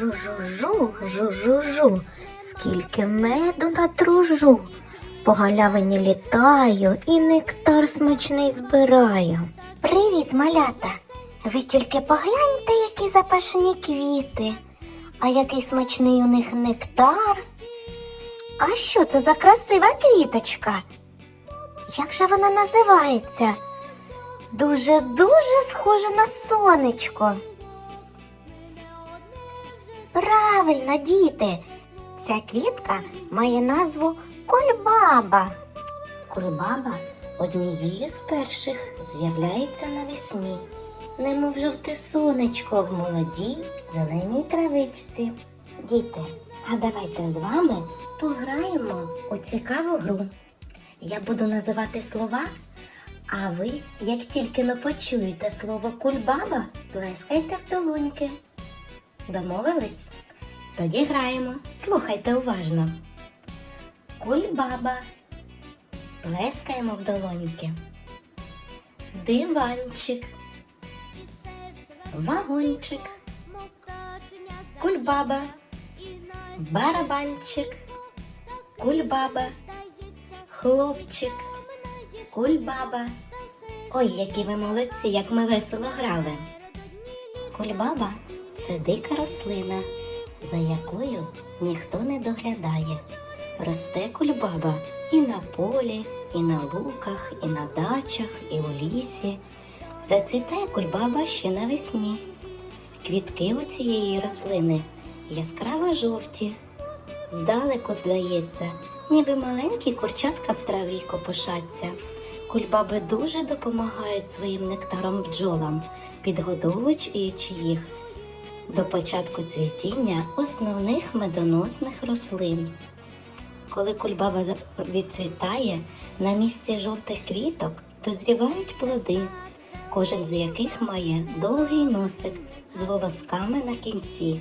Жу-жу-жу, жу-жу-жу, скільки меду натружу. По галявині літаю і нектар смачний збираю. Привіт, малята! Ви тільки погляньте, які запашні квіти, а який смачний у них нектар. А що це за красива квіточка? Як же вона називається? Дуже-дуже схожа на сонечко. Правильно, діти. Ця квітка має назву кульбаба. Кульбаба однією з перших з'являється навесні, немов жовте сонечко в молодій зеленій травичці. Діти, а давайте з вами пограємо у цікаву гру. Я буду називати слова, а ви, як тільки но почуєте слово кульбаба, плескайте в долоньки. Домовились? Тоді граємо. Слухайте уважно. Кульбаба. Плескаємо в долоньки. Диванчик. Вагончик. Кульбаба. Барабанчик. Кульбаба. Хлопчик. Кульбаба. Ой, які ви молодці, як ми весело грали. Кульбаба це дика рослина, за якою ніхто не доглядає. Росте кульбаба і на полі, і на луках, і на дачах, і у лісі. Зацвітає кульбаба ще навесні. Квітки у цієї рослини яскраво жовті. Здалеку здається, ніби маленькі курчатка в траві копошаться. Кульбаби дуже допомагають своїм нектаром бджолам, підгодовуючи їх до початку цвітіння основних медоносних рослин. Коли кульбаба відцвітає, на місці жовтих квіток дозрівають плоди, кожен з яких має довгий носик з волосками на кінці.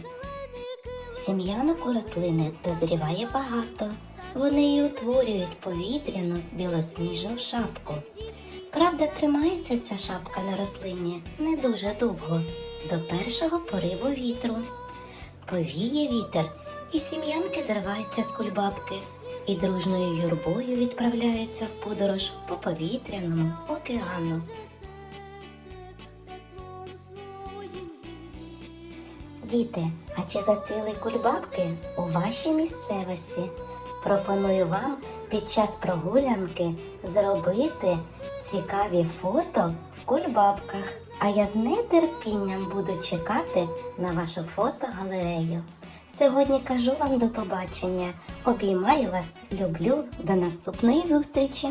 Сім'янок у рослини дозріває багато. Вони і утворюють повітряну білосніжну шапку. Правда, тримається ця шапка на рослині не дуже довго, до першого пориву вітру. Повіє вітер, і сім'янки зриваються з кульбабки і дружною юрбою відправляються в подорож по повітряному океану. Діти, а чи зацвіли кульбабки у вашій місцевості? Пропоную вам під час прогулянки зробити цікаві фото в кульбабках. А я з нетерпінням буду чекати на вашу фотогалерею. Сьогодні кажу вам до побачення. Обіймаю вас, люблю. До наступної зустрічі!